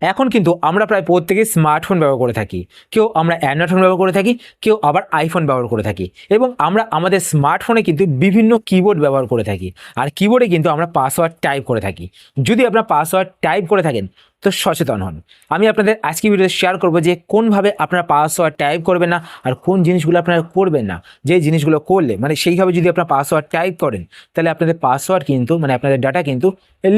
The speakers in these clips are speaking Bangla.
এখন কিন্তু আমরা প্রায় প্রত্যেকেই স্মার্টফোন ব্যবহার করে থাকি। কেউ আমরা অ্যান্ড্রয়েড ফোন ব্যবহার করে থাকি, কেউ আবার আইফোন ব্যবহার করে থাকি এবং আমরা আমাদের স্মার্টফোনে কিন্তু বিভিন্ন কিবোর্ড ব্যবহার করে থাকি। আর কিবোর্ডে কিন্তু আমরা পাসওয়ার্ড টাইপ করে থাকি। যদি আপনার পাসওয়ার্ড টাইপ করে থাকেন তো সচেতন হন। আমি আপনাদের আজকে ভিডিওতে শেয়ার করব যে কোনভাবে আপনারা পাসওয়ার্ড টাইপ করবেন না আর কোন জিনিসগুলো আপনারা করবেন না। যে জিনিসগুলো করলে মানে সেইভাবে যদি আপনারা পাসওয়ার্ড টাইপ করেন, তাহলে আপনাদের পাসওয়ার্ড কিন্তু মানে আপনাদের ডাটা কিন্তু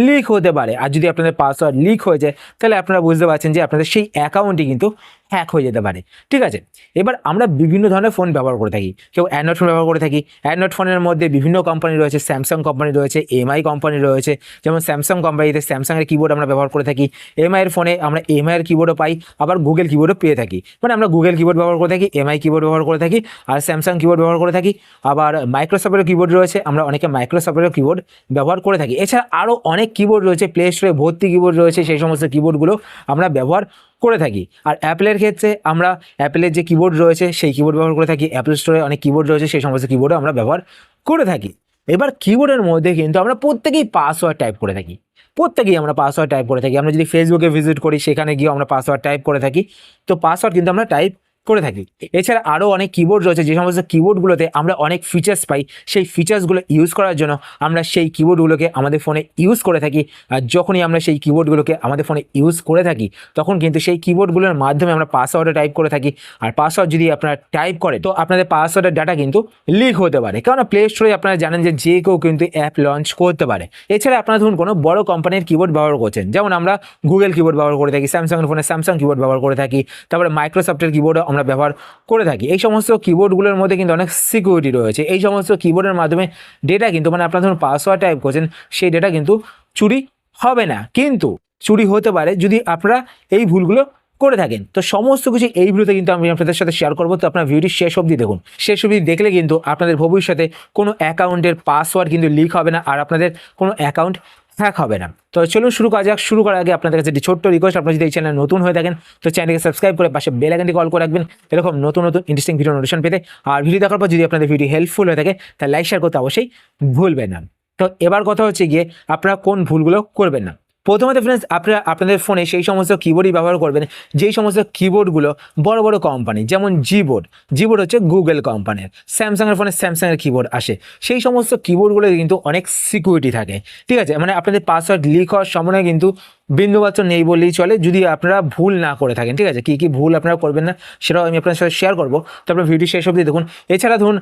লিক হতে পারে। আর যদি আপনাদের পাসওয়ার্ড লিক হয়ে যায়, তাহলে আপনারা বুঝতে পারছেন যে আপনাদের সেই অ্যাকাউন্টটি কিন্তু হ্যাক হয়ে যেতে পারে। ঠিক আছে? এবার আমরা বিভিন্ন ধরনের ফোন ব্যবহার করে থাকি। কেউ অ্যান্ড্রয়েড ফোন ব্যবহার করে থাকি। অ্যান্ড্রয়েড ফোনের মধ্যে বিভিন্ন কোম্পানি রয়েছে। স্যামসাং কোম্পানি রয়েছে। এমআই কোম্পানি রয়েছে। যেমন স্যামসাং কোম্পানিতে স্যামসাংয়ের কিবোর্ড আমরা ব্যবহার করে থাকি। এমআইয়ের ফোনে আমরা এমআইয়ের কিবোর্ডও পাই। আবার গুগল কিবোর্ডও পেয়ে থাকি। মানে আমরা গুগল কিবোর্ড ব্যবহার করে থাকি এমআই কিবোর্ড ব্যবহার করে থাকি, আর স্যামসাং কিবোর্ড ব্যবহার করে থাকি। আবার মাইক্রোসফটের কিবোর্ড রয়েছে। আমরা অনেকে মাইক্রোসফটের কিবোর্ড ব্যবহার করে থাকি। এছাড়া আরও অনেক কিবোর্ড রয়েছে। প্লে স্টোরে ভর্তি কিবোর্ড রয়েছে। সেই সমস্ত কিবোর্ডগুলো আমরা ব্যবহার করে থাকি। আর অ্যাপেলের ক্ষেত্রে আমরা অ্যাপেলের যে কিবোর্ড রয়েছে, সেই কিবোর্ড ব্যবহার করে থাকি। অ্যাপেল স্টোরে অনেক কিবোর্ড রয়েছে, সেই সমস্ত কিবোর্ডও আমরা ব্যবহার করে থাকি। এবার কিবোর্ডের মধ্যে কিন্তু আমরা প্রত্যেকেই পাসওয়ার্ড টাইপ করে থাকি। প্রত্যেকেই আমরা পাসওয়ার্ড টাইপ করে থাকি। আমরা যদি ফেসবুকে ভিজিট করি, সেখানে গিয়ে আমরা পাসওয়ার্ড টাইপ করে থাকি। তো পাসওয়ার্ড কিন্তু আমরা টাইপ করে থাকি। এছাড়া আরও অনেক কিবোর্ড রয়েছে, যে সমস্ত কিবোর্ডগুলোতে আমরা অনেক ফিচার্স পাই। সেই ফিচার্সগুলো ইউজ করার জন্য আমরা সেই কিবোর্ডগুলোকে আমাদের ফোনে ইউজ করে থাকি। আর যখনই আমরা সেই কিবোর্ডগুলোকে আমাদের ফোনে ইউজ করে থাকি, তখন কিন্তু সেই কিবোর্ডগুলোর মাধ্যমে আমরা পাসওয়ার্ডে টাইপ করে থাকি। আর পাসওয়ার্ড যদি আপনারা টাইপ করে তো আপনাদের পাসওয়ার্ডের ডাটা কিন্তু লিক হতে পারে। কেননা প্লে স্টোরে আপনারা জানেন যে যে কেউ কিন্তু অ্যাপ লঞ্চ করতে পারে। এছাড়া আপনারা ধরুন কোনো বড় কোম্পানির কিবোর্ড ব্যবহার করছেন। যেমন আমরা গুগল কিবোর্ড ব্যবহার করে থাকি স্যামসাংয়ের ফোনে স্যামসাং কিবোর্ড ব্যবহার করে থাকি। তারপরে মাইক্রোসফটের কিবোর্ডও আমরা ব্যবহার করে থাকি। এই সমস্ত কিবোর্ডগুলোর মধ্যে কিন্তু অনেক সিকিউরিটি রয়েছে। এই সমস্ত কিবোর্ডের মাধ্যমে ডেটা কিন্তু মানে আপনারা ধরুন পাসওয়ার্ড টাইপ করছেন, সেই ডেটা কিন্তু চুরি হবে না। কিন্তু চুরি হতে পারে যদি আপনারা এই ভুলগুলো করে থাকেন। তো সমস্ত কিছু এই ভিডিওতে কিন্তু আমি আপনাদের সাথে শেয়ার করব। তো আপনার ভিডিওটি শেষ অবধি দেখুন। শেষ অবধি দেখলে কিন্তু আপনাদের ভবিষ্যতে কোনো অ্যাকাউন্টের পাসওয়ার্ড কিন্তু লিক হবে না। আর আপনাদের কোনো অ্যাকাউন্ট হ্যাক হবে না। তো চলুন শুরু করা যাক। শুরু করার আগে আপনাদের কাছে একটি ছোট্ট রিকোয়েস্ট আপনারা যদি এই চ্যানেল নতুন হয়ে থাকেন, তো চ্যানেলকে সাবস্ক্রাইব করে পাশে বেল আইকনটি কল করে রাখবেন। এরকম নতুন নতুন ইন্টারেস্টিং ভিডিও নোটিশন পেতে। আর ভিডিও দেখার পর যদি আপনাদের ভিডিও হেল্পফুল হয়ে থাকে, তাহলে লাইক শেয়ার করতে অবশ্যই ভুলবেন না। তো এবার কথা হচ্ছে গিয়ে, আপনারা কোন ভুলগুলো করবেন না। প্রথমত ফ্রেন্ডস আপনারা, আপনাদের ফোনে সেই সমস্ত কিবোর্ডই ব্যবহার করবেন, যেই সমস্ত কিবোর্ডগুলো বড় বড় কোম্পানি যেমন জিবোর্ড জিবোর্ড হচ্ছে গুগল কোম্পানির স্যামসাংয়ের ফোনে স্যামসাংয়ের কিবোর্ড আসে। সেই সমস্ত কিবোর্ডগুলো কিন্তু অনেক সিকিউরিটি থাকে। ঠিক আছে? মানে আপনাদের পাসওয়ার্ড লিক হওয়ার সময় কিন্তু বিন্দুমাত্র নেই বললেই চলে, যদি আপনারা ভুল না করে থাকেন, ঠিক আছে? কী কী ভুল আপনারা করবেন না, সেটাও আমি আপনার সাথে শেয়ার করব। তারপরে ভিডিও শেষ অবধি দেখুন। এছাড়া ধরুন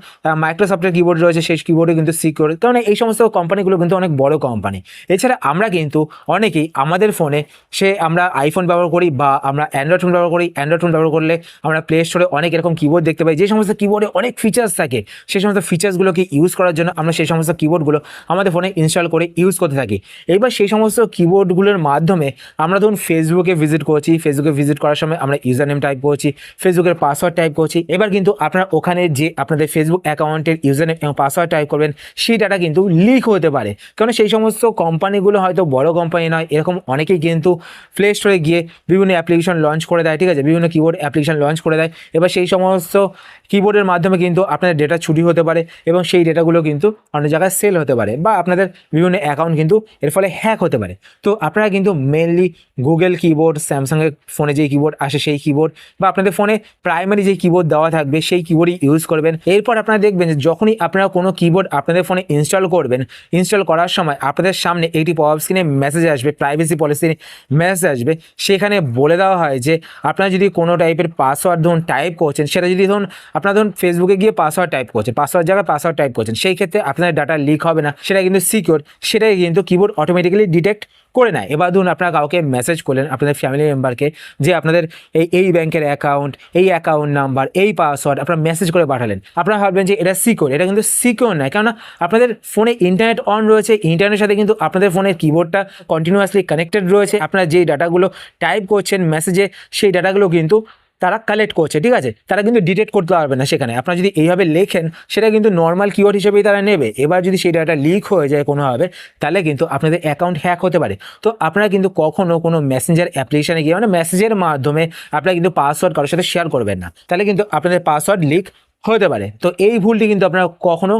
মাইক্রোসফটের কিবোর্ড রয়েছে, সেই কিবোর্ডে কিন্তু সিকিউর কারণ এই সমস্ত কোম্পানিগুলো কিন্তু অনেক বড় কোম্পানি এছাড়া আমরা কিন্তু অনেকেই আমাদের ফোনে সে আমরা আইফোন ব্যবহার করি বা আমরা অ্যান্ড্রয়েড ফোন ব্যবহার করি। অ্যান্ড্রয়েড ফোন ব্যবহার করলে আমরা প্লে স্টোরে অনেক এরকম কিবোর্ড দেখতে পাই। যে সমস্ত কিবোর্ডে অনেক ফিচার্স থাকে সেই সমস্ত ফিচার্সগুলোকে ইউজ করার জন্য আমরা সেই সমস্ত কিবোর্ডগুলো আমাদের ফোনে ইনস্টল করে ইউজ করতে থাকি। এবার সেই সমস্ত কিবোর্ডগুলোর মাধ্যমে আমরা ধরুন ফেসবুকে ভিজিট করছি ফেসবুকে ভিজিট করার সময় আমরা ইউজার নেম টাইপ করছি ফেসবুকের পাসওয়ার্ড টাইপ করছি। এবার কিন্তু আপনারা ওখানে যে আপনাদের ফেসবুক অ্যাকাউন্টের ইউজার নেম এবং পাসওয়ার্ড টাইপ করবেন সেই ডাটা কিন্তু লিক হতে পারে। কারণ সেই সমস্ত কোম্পানিগুলো হয়তো বড় কোম্পানি নয়, এরকম অনেকেই কিন্তু প্লে স্টোরে গিয়ে বিভিন্ন অ্যাপ্লিকেশন লঞ্চ করে দেয়, ঠিক আছে? বিভিন্ন কিবোর্ড অ্যাপ্লিকেশন লঞ্চ করে দেয়। এবার সেই সমস্ত কিবোর্ডের মাধ্যমে কিন্তু আপনাদের ডেটা চুরি হতে পারে এবং সেই ডেটাগুলো কিন্তু অন্য জায়গায় সেল হতে পারে বা আপনাদের বিভিন্ন অ্যাকাউন্ট কিন্তু এর ফলে হ্যাক হতে পারে। তো আপনারা কিন্তু মেনলি গুগল কিবোর্ড স্যামসাংয়ের ফোনে যে কিবোর্ড আসে সেই কিবোর্ড বা আপনাদের ফোনে প্রাইমারি যে কিবোর্ড দেওয়া থাকবে সেই কিবোর্ডই ইউজ করবেন। এরপর আপনারা দেখবেন যে যখনই আপনারা কোনো কিবোর্ড আপনাদের ফোনে ইনস্টল করবেন ইনস্টল করার সময় আপনাদের সামনে একটি পপ স্ক্রিনে মেসেজ আসবে প্রাইভেসি পলিসি মেসেজ আসবে। সেখানে বলে দেওয়া হয় যে আপনারা যদি কোনো টাইপের পাসওয়ার্ড ধরুন টাইপ করছেন, সেটা যদি ধরুন আপনারা ধরুন ফেসবুকে গিয়ে পাসওয়ার্ড টাইপ করছেন পাসওয়ার্ড জায়গায় পাসওয়ার্ড টাইপ করছেন, সেই ক্ষেত্রে আপনাদের ডাটা লিক হবে না, সেটা কিন্তু সিকিউর সেটাই কিন্তু কিবোর্ড অটোমেটিক্যালি ডিটেক্ট করে নেয়। এবার ধরুন আপনারা কাউকে মেসেজ করলেন, আপনাদের ফ্যামিলি মেম্বারকে যে আপনাদের এই এই ব্যাংকের অ্যাকাউন্ট এই অ্যাকাউন্ট নাম্বার এই পাসওয়ার্ড আপনারা মেসেজ করে পাঠালেন। আপনারা ভাববেন যে এটা সিকিওর এটা কিন্তু সিকিওর নয়। কেননা আপনাদের ফোনে ইন্টারনেট অন রয়েছে ইন্টারনেটের সাথে কিন্তু আপনাদের ফোনের কিবোর্ডটা কন্টিনিউয়াসলি কানেক্টেড রয়েছে। আপনারা যেই ডাটাগুলো টাইপ করছেন মেসেজে সেই ডাটাগুলো কিন্তু তারা কালেক্ট করছে, ঠিক আছে? তারা কিন্তু ডিটেক্ট করতে পারবে না সেখানে। আপনারা যদি এইভাবে লেখেন, সেটা কিন্তু নর্মাল কিওয়ার্ড হিসেবেই তারা নেবে। এবার যদি সেই ডাটা লিক হয়ে যায় কোনোভাবে, তাহলে কিন্তু আপনাদের অ্যাকাউন্ট হ্যাক হতে পারে। তো আপনারা কিন্তু কখনও কোনো মেসেঞ্জার অ্যাপ্লিকেশানে গিয়ে মানে মেসেজের মাধ্যমে আপনারা কিন্তু পাসওয়ার্ড কারোর সাথে শেয়ার করবেন না। তাহলে কিন্তু আপনাদের পাসওয়ার্ড লিক হতে পারে। তো এই ভুলটি কিন্তু আপনারা কখনো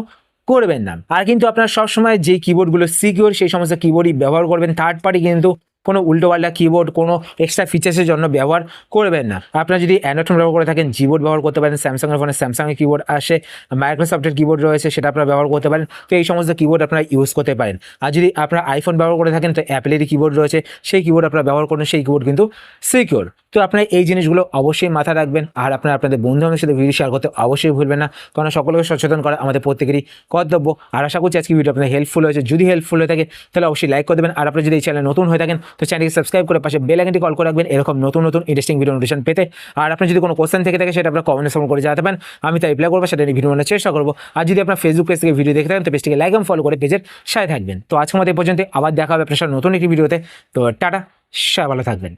করবেন না। আর কিন্তু আপনারা সবসময় যে কিবোর্ডগুলো সিকিউর সেই সমস্ত কিবোর্ডই ব্যবহার করবেন। থার্ড পার্টি কিন্তু কোনো উল্টোপাল্টা কিবোর্ড কোনো এক্সট্রা ফিচার্সের জন্য ব্যবহার করবেন না। আপনারা যদি অ্যান্ড্রয়েড ব্যবহার করে থাকেন জিবোর্ড ব্যবহার করতে পারেন স্যামসাংয়ের ফোনে স্যামসাংয়ের কিবোর্ড আসে মাইক্রোসফটের কিবোর্ড রয়েছে, সেটা আপনারা ব্যবহার করতে পারেন। তো এই সমস্ত কিবোর্ড আপনারা ইউজ করতে পারেন। আর যদি আপনারা আইফোন ব্যবহার করে থাকেন, তো অ্যাপেলেরই কিবোর্ড রয়েছে, সেই কিবোর্ড আপনারা ব্যবহার করুন, সেই কিবোর্ড কিন্তু সিকিওর তো আপনারা এই জিনিসগুলো অবশ্যই মাথায় রাখবেন। আর আপনারা আপনাদের বন্ধু বান্ধবের সাথে ভিডিও শেয়ার করতে অবশ্যই ভুলবেন না। কারণ সকলকে সচেতন করা আমাদের প্রত্যেকেরই কর্তব্য। আর আশা করছি আজকে ভিডিও আপনাদের হেল্পফুল হয়েছে। যদি হেল্পফুল হয়ে থাকে, তাহলে অবশ্যই লাইক করে দেবেন। আর আপনি যদি এই চ্যানেল নতুন হয়ে থাকেন, তো চ্যানেলকে সাবস্ক্রাইব করে পাশে বেল আইকনটি কল করে রাখবেন। এরকম নতুন নতুন ইন্টারেস্টিং ভিডিও নোটিফিকেশন পেতে। আর আপনি যদি কোনো কোশ্চেন থেকে থাকে, সেটা আপনার কমেন্টে সময় করে জানাতে পারেন। আমি তাই রিপ্লাই করব, সেটা নিয়ে ভিডিও বানানোর চেষ্টা করব। আর যদি আপনার ফেসবুক পেজ থেকে ভিডিও দেখতে থাকেন, তো পেজটিকে লাইক এবং ফলো করে পেজের সাথে থাকবেন। তো আজকের মতো এই পর্যন্ত আবার দেখা হবে আপনার সাথে নতুন একটি ভিডিওতে তো টাটা, সবাই ভালো থাকবেন।